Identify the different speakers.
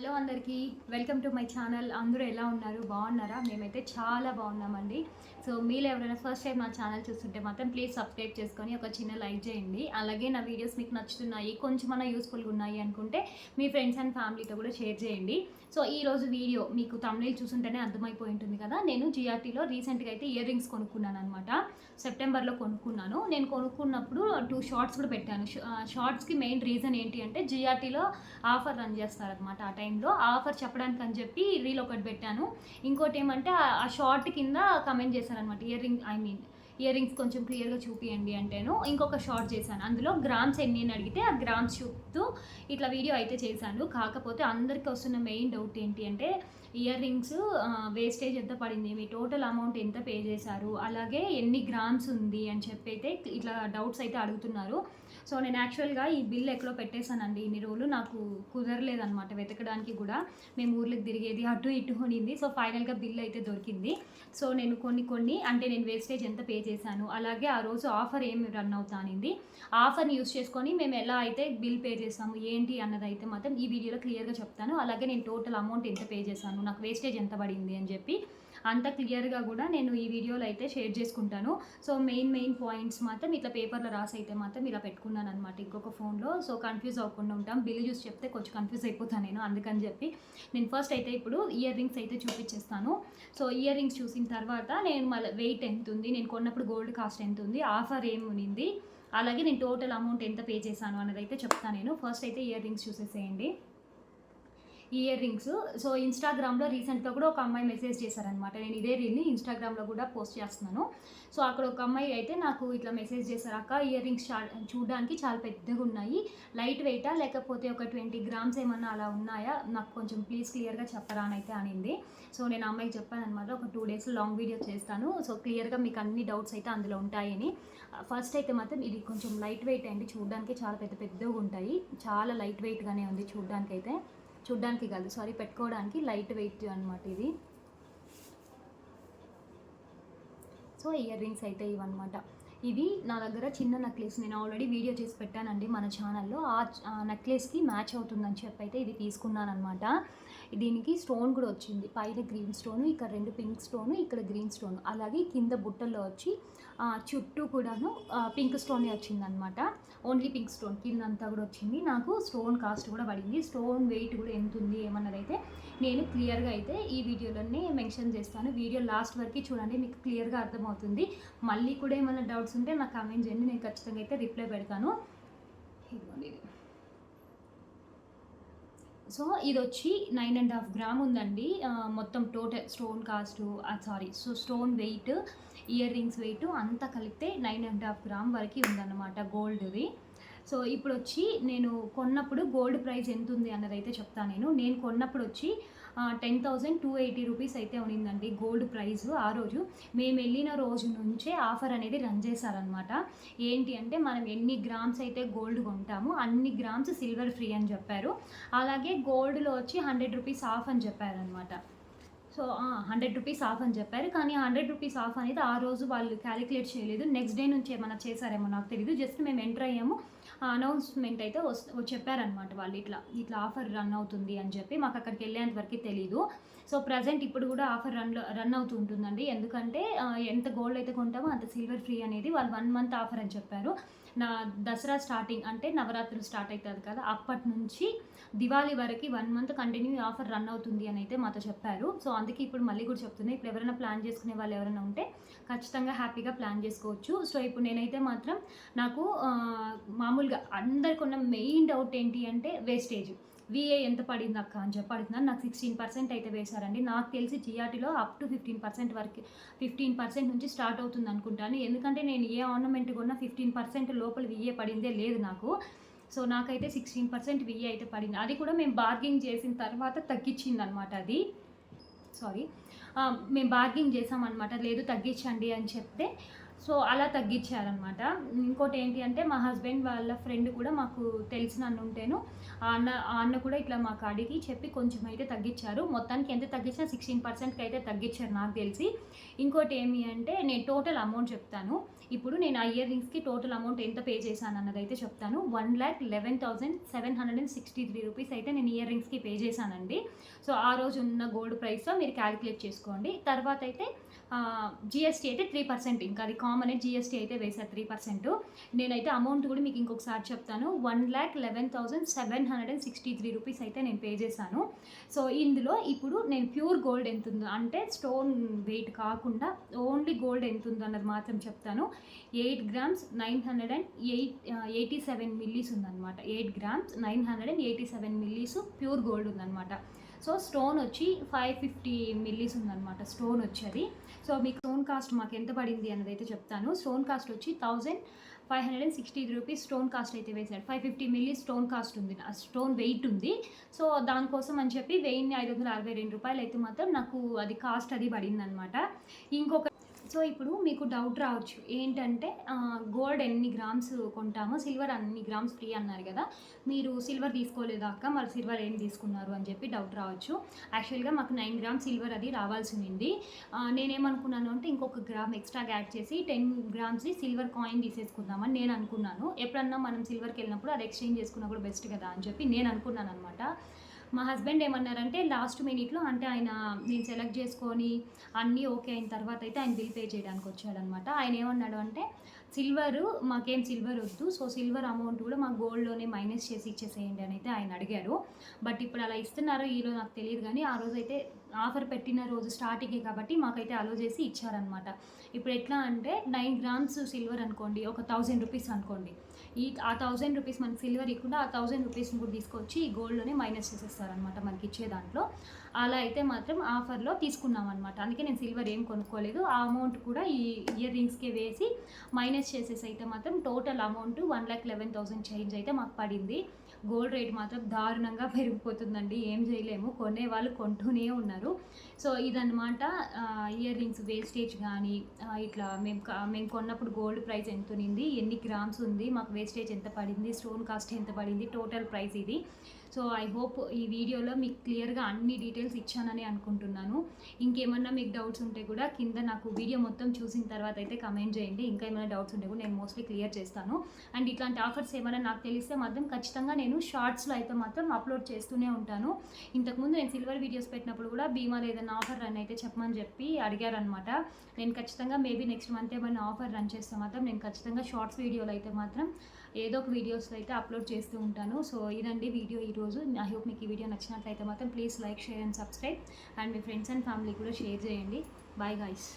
Speaker 1: Hello అందరికీ welcome to my channel. అందరూ ఎలా ఉన్నారు? బాగున్నారా? మేమైతే చాలా బాగున్నామండి. సో మీరు ఎవరైనా ఫస్ట్ టైం నా ఛానల్ చూస్తుంటే మాత్రం ప్లీజ్ సబ్స్క్రైబ్ చేసుకొని ఒక చిన్న లైక్ చేయండి. అలాగే నా వీడియోస్ మీకు నచ్చుతున్నాయి కొంచెమన్నా యూస్ఫుల్గా ఉన్నాయి అనుకుంటే మీ ఫ్రెండ్స్ అండ్ ఫ్యామిలీతో కూడా షేర్ చేయండి. సో ఈ రోజు వీడియో మీకు తమిళ చూస్తుంటేనే అర్థమైపోయి ఉంటుంది కదా. నేను జిఆర్టీలో రీసెంట్గా అయితే ఇయర్ రింగ్స్ కొనుక్కున్నాను అనమాట సెప్టెంబర్లో కొనుక్కున్నాను. నేను కొనుక్కున్నప్పుడు టూ షార్ట్స్ కూడా పెట్టాను. షార్ట్స్కి మెయిన్ రీజన్ ఏంటి అంటే జిఆర్టీలో ఆఫర్ రన్ చేస్తారనమాట ఆ టైం టైంలో ఆఫర్ చెప్పడానికి అని చెప్పి రీల్ ఒకటి పెట్టాను. ఇంకోటి ఏమంటే ఆ- షార్ట్ కింద కమెంట్ చేశారనమాట earring I mean earrings కొంచెం క్లియర్గా చూపియండి అంటేను ఇంకొక షార్ట్ చేశాను. అందులో గ్రామ్స్ ఎన్ని అని అడిగితే ఆ గ్రామ్స్ చూపుతూ ఇట్లా వీడియో అయితే చేశాను. కాకపోతే అందరికీ వస్తున్న మెయిన్ డౌట్ ఏంటి అంటే ఇయర్ రింగ్స్ వేస్టేజ్ ఎంత పడింది? మీ టోటల్ అమౌంట్ ఎంత పే చేశారు? అలాగే ఎన్ని గ్రామ్స్ ఉంది? అని చెప్పి అయితే ఇట్లా డౌట్స్ అయితే అడుగుతున్నారు. సో నేను యాక్చువల్గా ఈ బిల్ ఎక్కడో పెట్టేశానండి. ఇన్ని రోజులు నాకు కుదరలేదనమాట వెతకడానికి కూడా. మేము ఊర్లకు తిరిగేది అటు ఇటు కొనింది సో ఫైనల్గా బిల్ అయితే దొరికింది. సో నేను కొన్ని కొన్ని అంటే నేను వేస్టేజ్ ఎంత పే చేశాను అలాగే ఆ రోజు ఆఫర్ ఏమి రన్ అవుతానింది ఆఫర్ని యూస్ చేసుకొని మేము ఎలా అయితే బిల్ పే చేసాము ఏంటి అన్నది అయితే మాత్రం ఈ వీడియోలో క్లియర్గా చెప్తాను. అలాగే నేను టోటల్ అమౌంట్ ఎంత పే చేశాను నాకు వేస్టేజ్ ఎంత పడింది అని చెప్పి అంత క్లియర్గా కూడా నేను ఈ వీడియోలో అయితే షేర్ చేసుకుంటాను. సో మెయిన్ మెయిన్ పాయింట్స్ మాత్రం ఇట్లా పేపర్లో రాసి అయితే మాత్రం ఇలా పెట్టుకున్నాను అనమాట ఇంకొక ఫోన్లో. సో కన్ఫ్యూజ్ అవ్వకుండా ఉంటాం. బిల్ చూసి చెప్తే కొంచెం కన్ఫ్యూజ్ అయిపోతాను నేను అందుకని చెప్పి. నేను ఫస్ట్ అయితే ఇప్పుడు ఇయర్ రింగ్స్ అయితే చూపించేస్తాను సో ఇయర్ రింగ్స్ చూసిన తర్వాత నేను మళ్ళీ వెయిట్ ఎంత ఉంది? నేను కొన్నప్పుడు గోల్డ్ కాస్ట్ ఎంత ఉంది? ఆఫర్ ఏం ఉన్నింది? అలాగే నేను టోటల్ అమౌంట్ ఎంత పే చేశాను అన్నది అయితే చెప్తాను నేను. ఫస్ట్ అయితే ఇయర్ రింగ్స్ చూసేసేయండి. ఇయర్ రింగ్స్ సో ఇన్స్టాగ్రామ్లో రీసెంట్గా కూడా ఒక అమ్మాయి మెసేజ్ చేశారనమాట నేను ఇదే రీల్ని ఇన్స్టాగ్రామ్లో కూడా పోస్ట్ చేస్తున్నాను. సో అక్కడ ఒక అమ్మాయి అయితే నాకు ఇట్లా మెసేజ్ చేశారు అక్క ఇయర్ రింగ్స్ చూడడానికి చాలా పెద్దగా ఉన్నాయి. లైట్ వెయిటా లేకపోతే ఒక ట్వంటీ గ్రామ్స్ ఏమన్నా అలా ఉన్నాయా? నాకు కొంచెం ప్లీజ్ క్లియర్గా చెప్పరా? అని అయితే అనింది. సో నేను అమ్మాయికి చెప్పాను అనమాట ఒక టూ డేస్ లాంగ్ వీడియో చేస్తాను. సో క్లియర్గా మీకు అన్ని డౌట్స్ అయితే అందులో ఉంటాయని. ఫస్ట్ అయితే మాత్రం ఇది కొంచెం లైట్ వెయిట్ అండి. చూడడానికి చాలా పెద్ద పెద్దగా ఉంటాయి. చాలా లైట్ వెయిట్గానే ఉంది చూడడానికి అయితే. చూడ్డానికి కాదు సారీ పెట్టుకోవడానికి లైట్ వెయిట్ అనమాట ఇది. సో ఇయర్ రింగ్స్ అయితే ఇవన్నమాట. ఇవి నా దగ్గర చిన్న నెక్లెస్ నేను ఆల్రెడీ వీడియో చేసి పెట్టానండి మన ఛానల్లో ఆ నెక్లెస్కి మ్యాచ్ అవుతుందని చెప్పి అయితే ఇది తీసుకున్నాను అనమాట దీనికి స్టోన్ కూడా వచ్చింది. పైన గ్రీన్ స్టోను ఇక్కడ రెండు పింక్ స్టోను ఇక్కడ గ్రీన్ స్టోన్ అలాగే కింద బుట్టల్లో వచ్చి చుట్టూ కూడాను పింక్ స్టోన్ వచ్చిందనమాట ఓన్లీ పింక్ స్టోన్. కింద అంతా కూడా వచ్చింది. నాకు స్టోన్ కాస్ట్ కూడా పడింది. స్టోన్ వెయిట్ కూడా ఎంత ఉంది ఏమన్నదైతే నేను క్లియర్గా అయితే ఈ వీడియోలోనే మెన్షన్ చేస్తాను. వీడియో లాస్ట్ వరకు చూడండి మీకు క్లియర్గా అర్థమవుతుంది. మళ్ళీ కూడా ఏమైనా డౌట్స్ ఉంటే నాకు కమెంట్ చేయండి. నేను ఖచ్చితంగా అయితే రిప్లై పెడతాను. ఇదిగోండి ఇది. సో ఇది వచ్చి నైన్ అండ్ హాఫ్ గ్రామ్ ఉందండి. మొత్తం total stone cost sorry so stone weight earrings weight అంతా కలిపితే నైన్ అండ్ హాఫ్ గ్రామ్ వరకు ఉందన్నమాట గోల్డ్ది. సో ఇప్పుడు వచ్చి నేను కొన్నప్పుడు గోల్డ్ ప్రైస్ ఎంత ఉంది అన్నది అయితే చెప్తాను నేను. నేను కొన్నప్పుడు వచ్చి ten thousand two eighty rupees అయితే ఉన్నిందండి గోల్డ్ ప్రైస్ ఆ రోజు. మేము వెళ్ళిన రోజు నుంచే ఆఫర్ అనేది రన్ చేశారనమాట ఏంటి అంటే మనం ఎన్ని గ్రామ్స్ అయితే గోల్డ్ కొంటామో అన్ని గ్రామ్స్ సిల్వర్ ఫ్రీ అని చెప్పారు. అలాగే గోల్డ్లో వచ్చి హండ్రెడ్ రూపీస్ ఆఫ్ అని చెప్పారనమాట సో హండ్రెడ్ రూపీస్ ఆఫ్ అని చెప్పారు. కానీ హండ్రెడ్ రూపీస్ ఆఫ్ అనేది ఆ రోజు వాళ్ళు క్యాలిక్యులేట్ చేయలేదు. నెక్స్ట్ డే నుంచి ఏమైనా చేశారేమో నాకు తెలియదు జస్ట్ మేము ఎంటర్ అయ్యాము. అనౌన్స్మెంట్ అయితే వస్ చెప్పారనమాట వాళ్ళు. ఇట్లా ఇట్లా ఆఫర్ రన్ అవుతుంది అని చెప్పి మాకు అక్కడికి వెళ్ళేంత వరకు తెలియదు సో ప్రజెంట్ ఇప్పుడు కూడా ఆఫర్ రన్ రన్ అవుతూ ఉంటుందండి. ఎందుకంటే ఎంత గోల్డ్ అయితే కొంటామో అంత సిల్వర్ ఫ్రీ అనేది వాళ్ళు వన్ మంత్ ఆఫర్ అని చెప్పారు. నా దసరా స్టార్టింగ్ అంటే నవరాత్రులు స్టార్ట్ అవుతుంది కదా అప్పటి నుంచి దివాళీ వరకు one month continue offer run అవుతుంది అని అయితే మాతో చెప్పారు. సో అందుకే ఇప్పుడు మళ్ళీ కూడా చెప్తున్నాయి ఇప్పుడు ఎవరైనా ప్లాన్ చేసుకునే వాళ్ళు ఎవరైనా ఉంటే ఖచ్చితంగా హ్యాపీగా ప్లాన్ చేసుకోవచ్చు. సో ఇప్పుడు నేనైతే మాత్రం నాకు మామూలుగా అందరికి ఉన్న మెయిన్ డౌట్ ఏంటి అంటే వేస్టేజ్ విఏ ఎంత పడింది అక్క అని చెప్పి అడుగుతున్నాను. నాకు సిక్స్టీన్ పర్సెంట్ అయితే వేశారండి. నాకు తెలిసి జిఆర్టీలో అప్ టు ఫిఫ్టీన్ పర్సెంట్ వరకు ఫిఫ్టీన్ పర్సెంట్ నుంచి స్టార్ట్ అవుతుంది అనుకుంటాను. ఎందుకంటే నేను ఏ ఆర్నమెంట్ కొన్నా ఫిఫ్టీన్ పర్సెంట్ లోపల విఏ పడిందే లేదు నాకు. సో నాకైతే సిక్స్టీన్ పర్సెంట్ విఏ అయితే పడింది. అది కూడా మేము బార్గింగ్ చేసిన తర్వాత తగ్గించింది అనమాట అది సారీ మేము బార్గింగ్ చేసామన్నమాట. లేదు తగ్గించండి అని చెప్తే సో అలా తగ్గించారనమాట ఇంకోటి ఏంటి అంటే మా హస్బెండ్ వాళ్ళ ఫ్రెండ్ కూడా మాకు తెలిసిన అన్న ఉంటేను ఆ అన్న ఆ అన్న కూడా ఇట్లా మాకు అడిగి చెప్పి కొంచెం అయితే తగ్గించారు. మొత్తానికి ఎంత తగ్గించినా సిక్స్టీన్ పర్సెంట్కి అయితే తగ్గించారు నాకు తెలిసి. ఇంకోటి ఏమి అంటే నేను టోటల్ అమౌంట్ చెప్తాను. ఇప్పుడు నేను ఆ ఇయర్ రింగ్స్కి టోటల్ అమౌంట్ ఎంత పే చేశాను అన్నదైతే చెప్తాను. One lakh eleven thousand seven hundred and sixty three rupees అయితే నేను ఇయర్ రింగ్స్కి పే చేశానండి. సో ఆ రోజు ఉన్న గోల్డ్ ప్రైస్తో మీరు క్యాలిక్యులేట్ చేసుకోండి. తర్వాత అయితే జిఎస్టీ అయితే త్రీ పర్సెంట్ ఇంకా. అది కామన్ జిఎస్టీ అయితే వేశారు త్రీ పర్సెంట్ నేనైతే అమౌంట్ కూడా మీకు ఇంకొకసారి చెప్తాను. One lakh eleven thousand seven hundred and sixty three rupees అయితే నేను పే చేశాను. సో ఇందులో ఇప్పుడు నేను ప్యూర్ గోల్డ్ ఎంత ఉందో అంటే స్టోన్ వెయిట్ కాకుండా ఓన్లీ గోల్డ్ ఎంత ఉందో అన్నది మాత్రం చెప్తాను. Eight grams nine hundred and eight eighty seven millis ఉందన్నమాట. Eight grams nine hundred and eighty seven millis pure gold ఉందన్నమాట. సో స్టోన్ వచ్చి ఫైవ్ ఫిఫ్టీ మిల్లీస్ ఉందన్నమాట స్టోన్ వచ్చేది. సో మీకు స్టోన్ కాస్ట్ మాకు ఎంత పడింది అన్నది అయితే చెప్తాను. స్టోన్ కాస్ట్ వచ్చి thousand five hundred and sixty rupees stone cost అయితే వేశారు. Five fifty milli stone cost ఉంది. ఆ స్టోన్ వెయిట్ ఉంది. సో దానికోసం అని చెప్పి వెయ్యిన్ని ఐదు వందల అరవై రెండు రూపాయలు అయితే మాత్రం నాకు అది కాస్ట్ అది పడింది అనమాట ఇంకొక సో ఇప్పుడు మీకు డౌట్ రావచ్చు. ఏంటంటే గోల్డ్ ఎన్ని గ్రామ్స్ కొంటామో సిల్వర్ అన్ని గ్రామ్స్ ఫ్రీ అన్నారు కదా. మీరు సిల్వర్ తీసుకోలేదా అక్క? మరి సిల్వర్ ఏం తీసుకున్నారు అని చెప్పి డౌట్ రావచ్చు. యాక్చువల్గా మాకు నైన్ గ్రామ్స్ సిల్వర్ అది రావాల్సి ఉంది నేనేమనుకున్నాను అంటే ఇంకొక గ్రామ్ ఎక్స్ట్రా యాడ్ చేసి టెన్ గ్రామ్స్ సిల్వర్ కాయిన్ తీసేసుకుందామని నేను అనుకున్నాను. ఎప్పుడన్నా మనం సిల్వర్కి వెళ్ళినప్పుడు అది ఎక్స్చేంజ్ చేసుకున్నా కూడా బెస్ట్ కదా అని చెప్పి నేను అనుకున్నాను అనమాట మా హస్బెండ్ ఏమన్నారంటే లాస్ట్ మినిట్లో అంటే ఆయన నేను సెలెక్ట్ చేసుకొని అన్నీ ఓకే అయిన తర్వాత అయితే ఆయన బిల్ పే చేయడానికి వచ్చాడనమాట. ఆయన ఏమన్నాడు అంటే సిల్వర్ మాకేం సిల్వర్ వద్దు సో సిల్వర్ అమౌంట్ కూడా మా గోల్డ్లోనే మైనస్ చేసి ఇచ్చేసేయండి అని అయితే ఆయన అడిగారు బట్ ఇప్పుడు అలా ఇస్తున్నారో ఈరోజు నాకు తెలియదు కానీ ఆ రోజు అయితే ఆఫర్ పెట్టిన రోజు స్టార్టింగే కాబట్టి మాకైతే అలో చేసి ఇచ్చారనమాట ఇప్పుడు ఎట్లా అంటే నైన్ గ్రామ్స్ సిల్వర్ అనుకోండి ఒక థౌజండ్ రూపీస్ అనుకోండి. ఈ ఆ థౌజండ్ రూపీస్ మనకి సిల్వర్ ఇవ్వకుండా ఆ థౌజండ్ రూపీస్ని కూడా తీసుకొచ్చి ఈ గోల్డ్లోనే మైనస్ చేసేస్తారనమాట మనకి ఇచ్చే దాంట్లో. అలా అయితే మాత్రం ఆఫర్లో తీసుకున్నాం అనమాట అందుకే నేను సిల్వర్ ఏం కొనుక్కోలేదు. ఆ అమౌంట్ కూడా ఈ ఇయర్ రింగ్స్కే వేసి మైనస్ చేసేసి అయితే మాత్రం total amount one lakh eleven thousand change అయితే మాకు పడింది. గోల్డ్ రేట్ మాత్రం దారుణంగా పెరిగిపోతుందండి. ఏం చేయలేము. కొనే వాళ్ళు కొంటూనే ఉన్నారు. సో ఇదనమాట ఇయర్ రింగ్స్ వేస్టేజ్ కానీ ఇట్లా మేము కా- మేము కొన్నప్పుడు గోల్డ్ ప్రైస్ ఎంత ఉంది ఎన్ని గ్రామ్స్ ఉంది? మాకు వేస్టేజ్ ఎంత పడింది? స్టోన్ కాస్ట్ ఎంత పడింది? టోటల్ ప్రైస్ ఇది. సో ఐ హోప్ ఈ వీడియోలో మీకు క్లియర్గా అన్ని డీటెయిల్స్ ఇచ్చానని అనుకుంటున్నాను. ఇంకేమన్నా మీకు డౌట్స్ ఉంటే కూడా కింద నాకు వీడియో మొత్తం చూసిన తర్వాత అయితే కమెంట్ చేయండి. ఇంకా ఏమైనా డౌట్స్ ఉంటే కూడా నేను మోస్ట్లీ క్లియర్ చేస్తాను. అండ్ ఇట్లాంటి ఆఫర్స్ ఏమైనా నాకు తెలిస్తే మాత్రం ఖచ్చితంగా నేను షార్ట్స్లో అయితే మాత్రం అప్లోడ్ చేస్తూనే ఉంటాను. ఇంతకుముందు నేను సిల్వర్ వీడియోస్ పెట్టినప్పుడు కూడా భీమాలో ఏదైనా ఆఫర్ రన్ అయితే చెప్పమని చెప్పి అడిగారనమాట నేను ఖచ్చితంగా మేబీ నెక్స్ట్ మంత్ ఏమైనా ఆఫర్ రన్ చేస్తే మాత్రం నేను ఖచ్చితంగా షార్ట్స్ వీడియోలో అయితే మాత్రం ఏదో ఒక వీడియోస్లో అయితే అప్లోడ్ చేస్తూ ఉంటాను. సో ఇదండి వీడియో ఈరోజు ఈరోజు ఐ హోప్ మీకు ఈ వీడియో నచ్చినట్లయితే మాత్రం please like share and subscribe and me friends and family కూడా షేర్ చేయండి. Bye guys